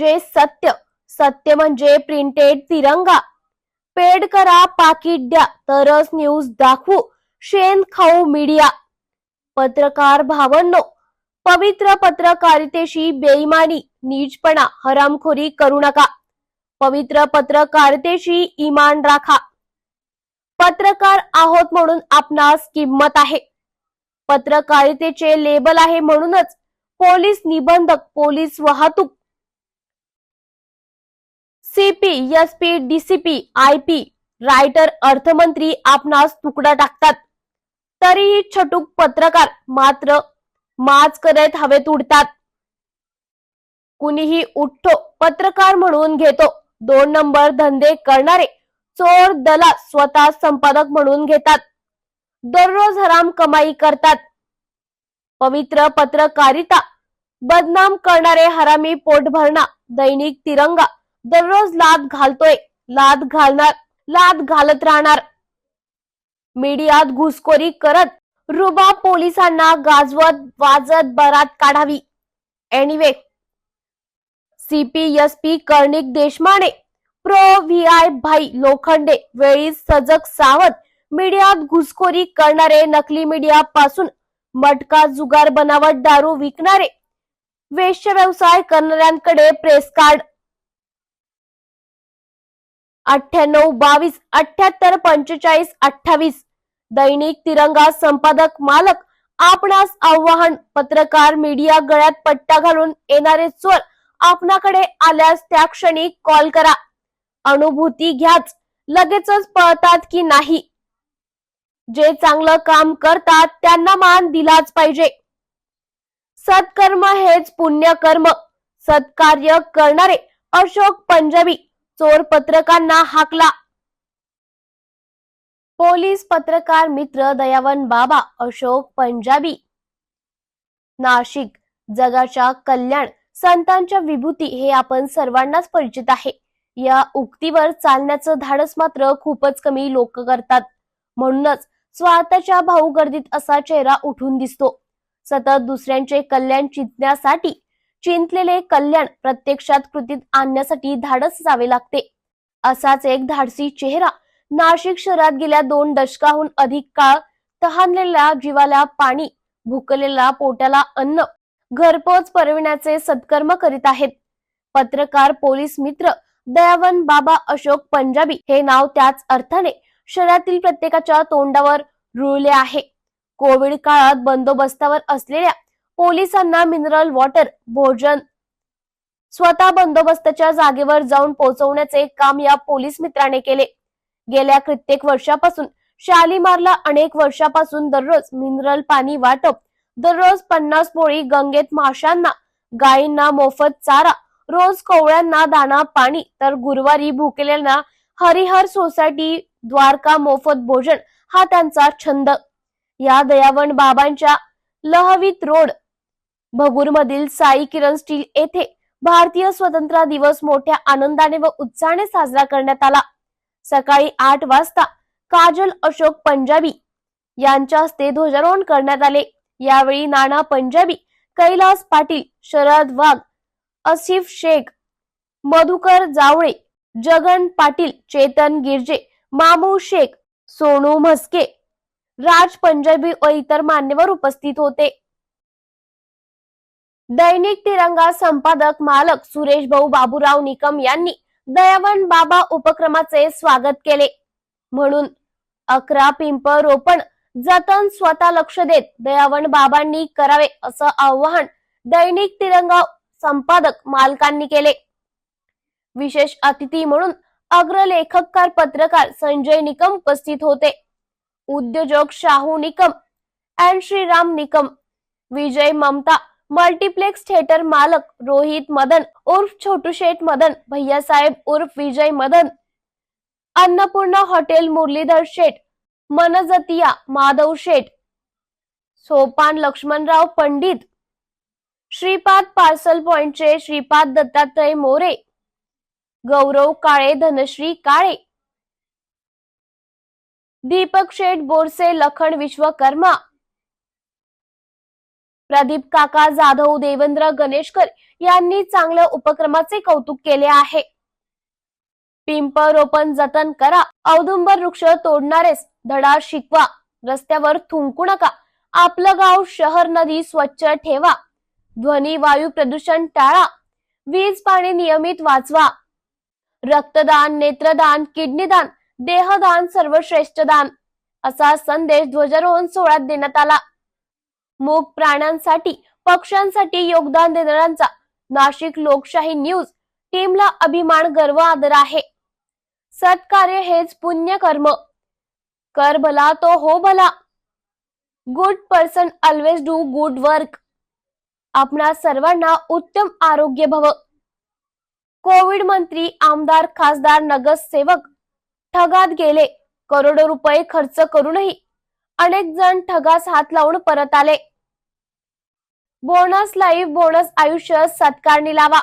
म्हणजे सत्य. सत्य म्हणजे प्रिंटेड तिरंगा. पेड करा पाकिट द्या तरच न्यूज दाखवू. शेण खाऊ मीडिया पत्रकार भावंनो पवित्र पत्रकारितेशी बेईमानी नीचपणा हरामखोरी करू नका. पवित्र पत्रकारितेशी इमान राखा. पत्रकार आहोत म्हणून आपणास किंमत आहे. पत्रकारितेचे लेबल आहे म्हणूनच पोलीस निबंधक पोलीस वाहतूक CP SP DCP IP writer अर्थमंत्री आपणास तुकडा टाकतात. तरीही छटूक पत्रकार मात्र माच करत हवेत उडतात. कुणीही उठतो पत्रकार म्हणून घेतो. दोन नंबर धंदे करणारे चोर दला स्वतः संपादक म्हणून घेतात. दररोज हराम कमाई करतात. पवित्र पत्रकारिता बदनाम करणारे हरामी पोट भरणा दैनिक तिरंगा दररोज लाद घालतोय. लाद घालणार लाद घालत राहणार. मीडियात घुसखोरी करत रुबा पोलिसांना गाजवत वाजत बरात काढावी. Anyway CP SP Karnik Deshmane pro V I Bhai Lokhande वेळी सजग सावध मीडियात घुसखोरी करणारे नकली मीडिया पासून मटका जुगार बनावट दारू विकणारे वेश्य व्यवसाय करणाऱ्यांकडे प्रेस कार्ड अठ्ठ्याण्णव बावीस अठ्ठ्याहत्तर पंचेचाळीस अठ्ठावीस. दैनिक तिरंगा संपादक मालक आपणास आव्हान. पत्रकार मीडिया गळ्यात पट्टा घालून येणारे चोर आपणाकडे आल्यास त्या क्षणी कॉल करा. अनुभूती घ्याच. लगेचच पळतात की नाही? जे चांगलं काम करतात त्यांना मान दिलाच पाहिजे. सत्कर्म हेच पुण्यकर्म. सत्कार्य करणारे अशोक पंजाबी. चोर पत्रकांना हाकला. पोलीस पत्रकार मित्र दयावन बाबा अशोक पंजाबी. नाशिक जगाच्या कल्याण संतांच्या विभूती हे आपण सर्वांनाच परिचित आहे. या उक्तीवर चालण्याचं धाडस मात्र खूपच कमी लोक करतात. म्हणूनच स्वार्थाच्या भाऊगर्दीत असा चेहरा उठून दिसतो. सतत दुसऱ्यांचे कल्याण चिंतण्यासाठी चिंतलेले कल्याण प्रत्यक्षात कृतीत आणण्यासाठी धाडस जावे लागते. असाच एक धाडसी चेहरा नाशिक शहरात गेल्या दोन दशकाहून अधिक काळ तहानलेल्या जीवाला पाणी भुकलेल्या पोटाला अन्न घरपोच परविण्याचे सत्कर्म करीत आहेत. पत्रकार पोलीस मित्र दयावन बाबा अशोक पंजाबी हे नाव त्याच अर्थाने शहरातील प्रत्येकाच्या तोंडावर रुळले आहे. कोविड काळात बंदोबस्तावर असलेल्या पोलिसांना मिनरल वॉटर भोजन स्वतः बंदोबस्ताच्या जागेवर जाऊन पोहोचवण्याचे काम या पोलीस मित्राने केले. गेल्या कित्येक वर्षापासून शालीमारला अनेक वर्षापासून दररोज मिनरल पाणी वाटप दररोज पन्नास पोळी गंगेत माशांना गायींना मोफत चारा रोज कोवळ्यांना दाना पाणी तर गुरुवारी भुकेल्यांना हरिहर सोसायटी द्वारका मोफत भोजन हा त्यांचा छंद. या दयावन बाबांच्या लहवीत रोड भगूरमधील साई किरण स्टील येथे भारतीय स्वतंत्र दिवस मोठ्या आनंदाने व उत्साहाने साजरा करण्यात आला. सकाळी आठ वाजता काजल अशोक पंजाबी यांच्या हस्ते ध्वजारोहण करण्यात आले. यावेळी नाना पंजाबी कैलास पाटील शरद वाघ असिफ शेख मधुकर जावळे जगन पाटील चेतन गिरजे मामू शेख सोनू म्हस्के राज पंजाबी व इतर मान्यवर उपस्थित होते. दैनिक तिरंगा संपादक मालक सुरेश भाऊ बाबूराव निकम यांनी दयावन बाबा उपक्रमाचे स्वागत केले. म्हणून अकरा पिंप रोपण जतन स्वतः लक्ष देत दयावन बाबांनी करावे असं आवाहन दैनिक तिरंगा संपादक मालकांनी केले. विशेष अतिथी म्हणून अग्रलेखककार पत्रकार संजय निकम उपस्थित होते. उद्योजक Shahu Nikam and Shriram Nikam Vijay Mamta multiplex theatre मालक रोहित मदन उर्फ छोटू शेठ मदन भैयासाहेब उर्फ विजय मदन अन्नपूर्णा हॉटेल मुरलीधर शेठ मनजतिया माधव शेठ सोपान लक्ष्मणराव पंडित श्रीपाद पार्सल पॉइंटचे श्रीपाद दत्तात्रय मोरे गौरव काळे धनश्री काळे दीपक शेठ बोरसे लखन विश्वकर्मा प्रदीप काका जाधव देवेंद्र गणेशकर यांनी चांगल्या उपक्रमाचे कौतुक केले आहे. पिंप रोपण जतन करा. औदुंबर वृक्ष तोडणारेस धडा शिकवा. रस्त्यावर थुंकू नका. आपलं गाव शहर नदी स्वच्छ ठेवा. ध्वनी वायू प्रदूषण टाळा. वीज पाणी नियमित वाचवा. रक्तदान नेत्रदान किडनीदान देहदान सर्वश्रेष्ठ दान. असा संदेश ध्वजारोहण सोहळ्यात देण्यात आला. मूक प्राण्यांसाठी पक्ष्यांसाठी योगदान देणाऱ्यांचा नाशिक लोकशाही न्यूज टीमला अभिमान गर्व आदर आहे. सत्कार्य हेच पुण्य कर्म कर भला तो हो भला. Good person always do good work आपणा सर्वांना उत्तम आरोग्य भव. कोविड मंत्री आमदार खासदार नगरसेवक ठगात गेले. करोडो रुपये खर्च करूनही अनेक जण ठगास हात लावून परत आले. बोनस लाईव्ह बोनस आयुष्य सत्कारणी लावा